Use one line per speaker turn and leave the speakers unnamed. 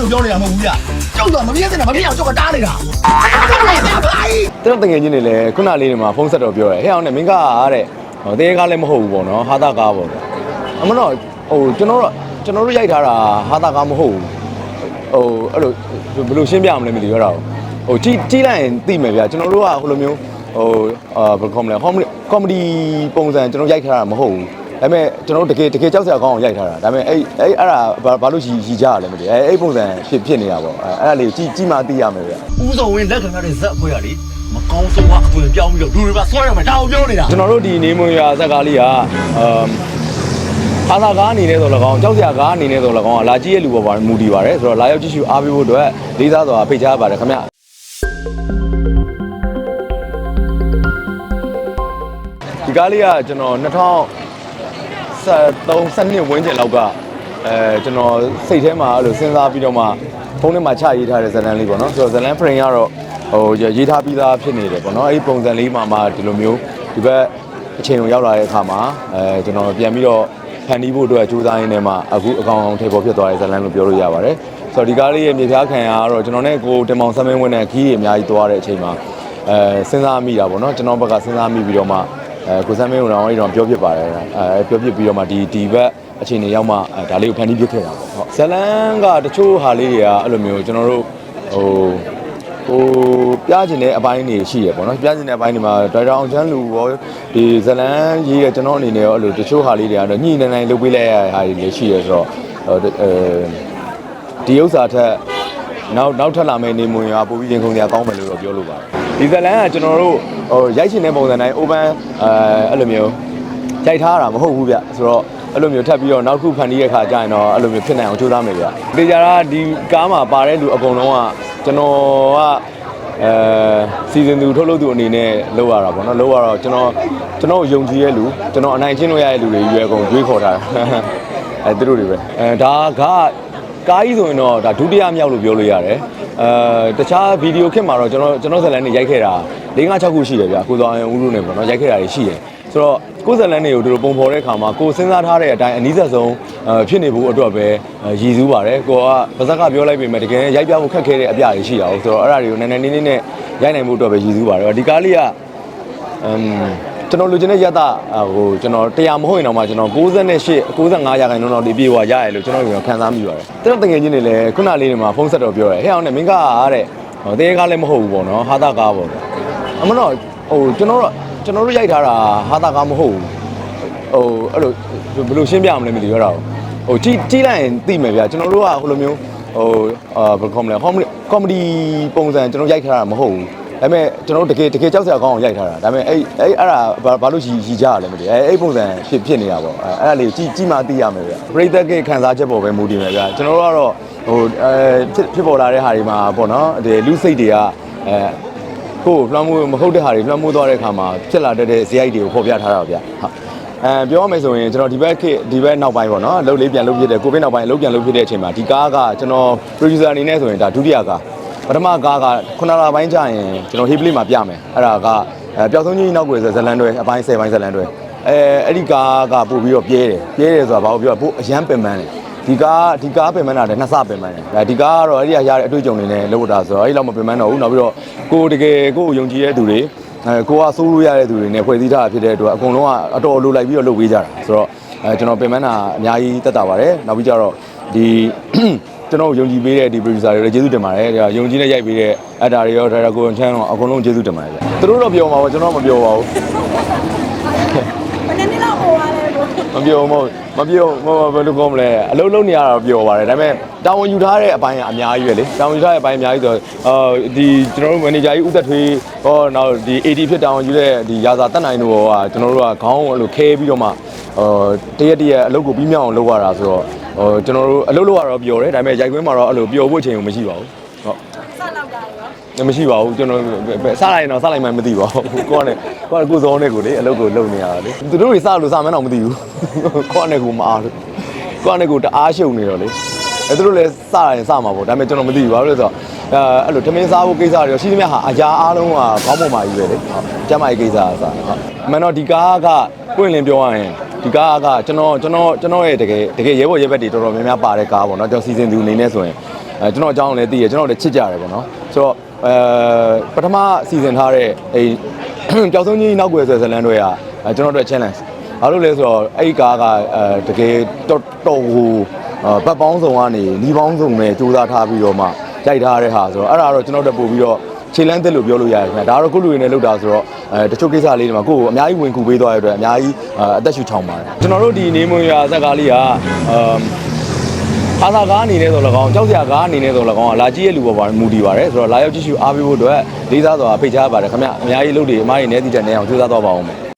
လို့ပြောနေတာမဟုတ်ဘူးဗျကျောက်တော့မပြည့်စင်တာမပြည့်အောင်ကျောက်ကတားနေတာဘာကြီး
ကျွန်တော်တငယ်ချင်းတွေလည်းခုနလေးတွေမှာဖုန်းဆက်တော့ပြောတယ်ဟဲ့အောင်နဲ့မင်းကအားတဲ့ဟိုတင်းကားလည်းမဟုတ်ဘူးပေါ့နော်ဟာတာကားပေါ့အမတော့ဟိုကျွန်တော်တို့ကျွန်တော်တို့ရိုက်ထားတာဟာတာကားမဟုတ်ဘူးဟိုအဲ့လိုဘယ်လိုရှင်းပြမလဲမသိဘူးအဲ့ဒါဟိုကြည့်ကြည့်လိုက်ရင်သိမယ်ဗျကျွန်တော်တို့ကဟိုလိုမျိုးဟိုအာဘယ်ကောမလဲကောမဒီကောမဒီပုံစံကျွန်တော်ရိုက်ထားတာမဟုတ်ဘူး ဒါပေမဲ့ကျွန်တော်တို့တကယ်တကယ်ကြောက်စရာကောင်းအောင်ရိုက်ထားတာဒါပေမဲ့အဲ့အဲ့အဲ့ဒါဘာဘာလို့ရီရီကြရလဲမသိဘူးအဲ့အဲ့ပုံစံဖြစ်ဖြစ်နေတာပေါ့အဲ့အဲ့ဒါလေးကြည့်ကြည့်မှသိရမယ်ဗျ
ဦးစောဝင်းလက်ခံရတဲ့ဇက်အဖွဲရလေမကောင်းဆုံးကအသွင်ပြောင်းပြီးတော့လူတွေပါဆွဲရမှာဒါကိုပြောနေတာ
ကျွန်တော်တို့ဒီနေမွန်ရွာဇက်ကားလေးကအမ်ဟာသာကားအနေနဲ့ဆိုတော့၎င်းကြောက်စရာကားအနေနဲ့ဆိုတော့၎င်းကလာကြည့်ရဲ့လူပေါ်မှာမူတည်ပါတယ်ဆိုတော့လာရောက်ကြည့်ရှုအားပေးဖို့အတွက်လေးစားစွာဖိတ်ကြားပါတယ်ခင်ဗျဒီကားလေးကကျွန်တော် 2013 12ဝန်းကျင်လောက်ကအဲကျွန်တော်စိတ်ထဲမှာအဲ့လိုစဉ်းစားပြီးတော့မှဖုန်းထဲမှာချရေးထားတဲ့ဇာတ်လမ်းလေးပေါ့နော်ဆိုတော့ဇာတ်လမ်း frame ကတော့ဟိုရေးထားပြီးသားဖြစ်နေတယ်ပေါ့နော်အဲ့ဒီပုံစံလေးမှာမှဒီလိုမျိုးဒီဘက်အချိန်ကိုရောက်လာတဲ့အခါမှာအဲကျွန်တော်ပြန်ပြီးတော့ဖန်တီးဖို့အတွက်ကြိုးစားရင်းနဲ့မှအခုအကောင်အကောင်ထေပေါ်ဖြစ်သွားတဲ့ဇာတ်လမ်းလို့ပြောလို့ရပါတယ်ဆိုတော့ဒီကားလေးရဲ့မြေပြားခံရကတော့ကျွန်တော်နဲ့ကိုတင်မောင်ဆမ်းမင်းဝင်းနဲ့ခီးကြီးအများကြီးသွားတဲ့အချိန်မှာအဲစဉ်းစားမိတာပေါ့နော်ကျွန်တော်ဘက်ကစဉ်းစားမိပြီးတော့မှ အဲကိုစမ်းမင်းကတော့အဲ့တော့ပြောပြပါတယ်အဲပြောပြပြီးတော့မှဒီဒီဘက်အခြေအနေရောက်မှအဲဒါလေးကိုဖန်တီးပြခဲ့တာပေါ့ဟုတ်ဇလန်းကတချို့ဟာလေးတွေကအဲ့လိုမျိုးကျွန်တော်တို့ဟိုဟိုပြကျင်တဲ့အပိုင်းတွေရှိရပေါ့နော်ပြကျင်တဲ့အပိုင်းတွေမှာဒရိုက်တာအောင်ချမ်းလူရောဒီဇလန်းရေးရကျွန်တော်အနေနဲ့ရောအဲ့လိုတချို့ဟာလေးတွေကတော့ညှိနေနိုင်လုပ်ပေးလိုက်ရတဲ့ဟာတွေလည်းရှိရဆိုတော့အဲဒီဥစ္စာထက် နောက်နောက်ထပ်လာမယ့်နေမွန်ရွာပို့ပြီးရင်ခုန်ကြကောင်းမယ်လို့တော့ပြောလို့ပါတယ်ဒီဇလန်ကကျွန်တော်တို့ဟိုရိုက်ရှင်တဲ့ပုံစံတိုင်း open အဲအဲ့လိုမျိုးရိုက်ထားတာမဟုတ်ဘူးဗျဆိုတော့အဲ့လိုမျိုးထပ်ပြီးတော့နောက်တစ်ခုဖန်တီးတဲ့ခါကျရင်တော့အဲ့လိုမျိုးဖြစ်နိုင်အောင်ကြိုးစားမယ်ဗျတေချာတာဒီကားမှာပါတဲ့လူအကုန်လုံးကကျွန်တော်ကအဲစီဇန်သူထုတ်လုပ်သူအနေနဲ့လုပ်ရတာပေါ့နော်လုပ်ရတော့ကျွန်တော်ကျွန်တော်ယုံကြည်ရဲ့လူကျွန်တော်အနိုင်ချင်းလို့ရတဲ့လူတွေရွယ်ကုန်တွေးခေါ်ထားတာအဲသူတို့တွေပဲအဲဒါက ကားကြီးဆိုရင်တော့ဒါဒုတိယမြောက်လို့ပြောလို့ရတယ်အဲတခြားဗီဒီယိုခစ်မှာတော့ကျွန်တော်ကျွန်တော်ဇာတ်လမ်းတွေရိုက်ခဲ့တာ၄၅6ခုရှိတယ်ဗျာကိုတော်အောင်ဦးတို့နဲ့ပေါ့နော်ရိုက်ခဲ့တာတွေရှိတယ်ဆိုတော့ကိုယ်ဇာတ်လမ်းတွေကိုတို့ပုံဖော်တဲ့အခါမှာကိုယ်စဉ်းစားထားတဲ့အတိုင်းအနည်းဆက်ဆုံးအဲဖြစ်နေဖို့အတွက်ပဲရည်စူးပါတယ်ကိုကပါဇက်ကပြောလိုက်ပေမဲ့တကယ်ရိုက်ပြဖို့ခက်ခဲတဲ့အပြတွေရှိတာဟုတ်ဆိုတော့အဲ့ဒါတွေကိုနည်းနည်းနည်းနည်းနဲ့ရိုက်နိုင်ဖို့အတွက်ပဲရည်စူးပါတယ်ဒီကားလေးကအမ် ကျွန်တော်လူချင်းတဲ့ရက်တာဟိုကျွန်တော်တရားမဟုတ်ရင်တော့မှကျွန်တော်68 95ရာခိုင်နှုန်းတော့ဒီပြေဝရရလို့ကျွန်တော်ကခံစားမိပါတယ်ကျွန်တော်တငယ်ချင်းတွေလည်းခုနလေးတွေမှာဖုန်းဆက်တော့ပြောတယ်ဟဲ့အောင်နဲ့မင်းကအားတဲ့ဟိုတင်းကားလည်းမဟုတ်ဘူးပေါ့နော်ဟာတာကားပေါ့အမတော့ဟိုကျွန်တော်တို့ကျွန်တော်တို့ရိုက်ထားတာဟာတာကားမဟုတ်ဘူးဟိုအဲ့လိုဘယ်လိုရှင်းပြမလဲမသိဘူးအဲ့ဒါဟိုကြည့်ကြည့်လိုက်ရင်သိမယ်ဗျကျွန်တော်တို့ကဟိုလိုမျိုးဟိုအာဘယ်ကောမလဲကောမဒီကောမဒီပုံစံကျွန်တော်ရိုက်ထားတာမဟုတ်ဘူး ဒါပေမဲ့ကျွန်တော်တို့တကယ်တကယ်ကြောက်စရာကောင်းအောင်ရိုက်ထားတာဒါပေမဲ့အဲ့အဲ့အဲ့ဒါဘာဘာလို့ရီရီကြရလဲမသိဘူးအဲ့အဲ့ပုံစံဖြစ်ဖြစ်နေတာပေါ့အဲ့အဲ့ဒါလေးကြည့်ကြည့်မှသိရမယ်ဗျပရိသတ်ကခံစားချက်ပေါ်ပဲမူတည်မယ်ဗျကျွန်တော်တို့ကတော့ဟိုအဲဖြစ်ဖြစ်ပေါ်လာတဲ့ဟာတွေမှာပေါ့နော်ဒီလူစိတ်တွေကအဲကိုယ်လွှမ်းမိုးမဟုတ်တဲ့ဟာတွေလွှမ်းမိုးသွားတဲ့အခါမှာဖြစ်လာတတ်တဲ့ဇယိုက်တွေကိုဖော်ပြထားတာဗျဟုတ်အဲပြောရမယ်ဆိုရင်ကျွန်တော်ဒီဘက်ခေတ်ဒီဘက်နောက်ပိုင်းပေါ့နော်အလုပ်လေးပြန်လုပ်ဖြစ်တဲ့ကိုဗစ်နောက်ပိုင်းအလုပ်ပြန်လုပ်ဖြစ်တဲ့အချိန်မှာဒီကားကကျွန်တော် producer အနေနဲ့ဆိုရင်ဒါဒုတိယကား ပထမကားကခုနလပိုင်းကြာရင်ကျွန်တော် Heavily မှာပြမယ်အဲ့ဒါကအဲပျောက်ဆုံးကြီးနောက်ွယ်ဇလန်တွဲအပိုင်း10ပိုင်းဇလန်တွဲအဲအဲ့ဒီကားကပို့ပြီးတော့ပြဲတယ်ပြဲတယ်ဆိုတာဘာလို့ပြောပို့အရန်ပင်ပန်းတယ်ဒီကားဒီကားပင်ပန်းတာလည်းနှစ်ဆပင်ပန်းတယ်ဒါဒီကားကတော့အဲ့ဒီကရတဲ့အတွေ့အကြုံတွေနဲ့လုပ်တာဆိုတော့အဲ့လောက်မပင်ပန်းတော့ဘူးနောက်ပြီးတော့ကိုတကယ်ကိုယုံကြည်တဲ့သူတွေအဲကိုကစိုးလို့ရတဲ့သူတွေနဲ့ဖွဲ့စည်းထားတာဖြစ်တဲ့အတွက်အကုန်လုံးကအတော်လိုလိုက်ပြီးတော့လုပ်ပေးကြတာဆိုတော့အဲကျွန်တော်ပင်ပန်းတာအများကြီးတက်တာပါတယ်နောက်ပြီးကြတော့ဒီ ကျွန်တော်ယုံကြည်ပေးတဲ့ဒီ producer တွေလည်းကျေးဇူးတင်ပါတယ်ဒါယုံကြည်နဲ့ရိုက်ပေးတဲ့ actor တွေရော director ကိုချမ်းတော့အကုန်လုံးကျေးဇူးတင်ပါတယ်ဗျသူတို့တော့ပြောမှာပါကျွန်တော်မပြောပါဘူး
ဘယ်နှစ်လောက်ဟိုရလဲလို့
မပြောမဟုတ်မပြောမဘယ်လိုကောမလဲအလုံးလုံးနေရတော့ပြောပါတယ်ဒါပေမဲ့တာဝန်ယူထားတဲ့အပိုင်းကအများကြီးပဲလေတာဝန်ယူထားတဲ့အပိုင်းအများကြီးဆိုတော့အာဒီကျွန်တော်တို့ manager ကြီးဦးသက်ထွေးဟောနောက်ဒီ AD ဖြစ်တာဝန်ယူတဲ့ဒီရာဇာတက်နိုင်တို့ကကျွန်တော်တို့ကခေါင်းကိုအဲ့လိုခဲပြီးတော့မှအာတရက်တရက်အလုပ်ကိုပြီးမြောက်အောင်လုပ်ရတာဆိုတော့ဟိုကျွန်တော်တို့အလုပ်လုပ်ရတော့ပြောတယ်ဒါပေမဲ့ရိုက်ခွင်းမှာတော့အဲ့လိုပျော်ဖို့အချိန်ကိုမရှိပါဘူးဟုတ်
စလောက်တာရော
မရှိပါဘူးကျွန်တော်စလိုက်ရင်တော့စလိုက်မှမသိပါဘူးကိုကလည်းကိုကကိုစောနဲ့ကိုလေအလုပ်ကိုလုပ်နေရတာလေသူတို့တွေစလို့စမှန်းတော့မသိဘူးကိုကနဲ့ကိုမအားလို့ကိုကနဲ့ကိုတအားရှုံနေတော့လေအဲသူတို့လည်းစရင်စမှာပေါ့ဒါပေမဲ့ကျွန်တော်မသိဘူးဘာလို့လဲဆိုတော့အဲအဲ့လိုထမင်းစားဖို့ကိစ္စတွေရောရှိသမျှဟာအရာအားလုံးကခေါင်းပေါ်မှာကြီးပဲလေဟုတ်ကျမ်းမာရေးကိစ္စအစားဟုတ်မန်တော့ဒီကားကပွင့်လင်းပြောရရင် ဒီကားကကျွန်တော်ကျွန်တော်ကျွန်တော်ရဲ့တကယ်တကယ်ရဲဘော်ရဲဘက်တွေတော်တော်များများပါတဲ့ကားပေါ့နော်ကျွန်တော်စီစဉ်သူအနေနဲ့ဆိုရင်အဲကျွန်တော်အကြောင်းလည်းသိရကျွန်တော်လည်းချစ်ကြတယ်ပေါ့နော်ဆိုတော့အဲပထမစီစဉ်ထားတဲ့အဲပျောက်ဆုံးကြီးနောက်ွယ်ဆွဲဇလန်းတွေကအဲကျွန်တော်တို့ challenge ဘာလို့လဲဆိုတော့အဲ့ဒီကားကအဲတကယ်တော်တော်ဟိုဘတ်ပေါင်းစုံကနေနီးပေါင်းစုံနဲ့စူးစမ်းထားပြီးတော့မှရိုက်ထားတဲ့ဟာဆိုတော့အဲ့ဒါတော့ကျွန်တော်တို့ပို့ပြီးတော့ ခြေလန်းတက်လို့ပြောလို့ရတယ်ခင်ဗျာဒါကတော့ကိုလူတွေနဲ့လောက်တာဆိုတော့အဲတချို့ကိစ္စလေးတွေမှာကိုယ့်ကိုအများကြီးဝင်ကူပေးသွားရတဲ့အတွက်အများကြီးအသက်ရှူချောင်ပါတယ်ကျွန်တော်တို့ဒီနေမွန်ရွာဇက်ကားလေးကအမ်အာသာကားအနေနဲ့ဆိုတော့၎င်းကြောက်စရာကားအနေနဲ့ဆိုတော့၎င်းကလာကြည့်ရလူပေါ်ပါမူတည်ပါတယ်ဆိုတော့လာရောက်ကြည့်ရှုအားပေးဖို့အတွက်လေးစားစွာဖိတ်ကြားပါတယ်ခင်ဗျအများကြီးလုပ်တွေအမားတွေနဲ့တည်တဲ့နေအောင်ကြိုးစားသွားပါအောင်မယ်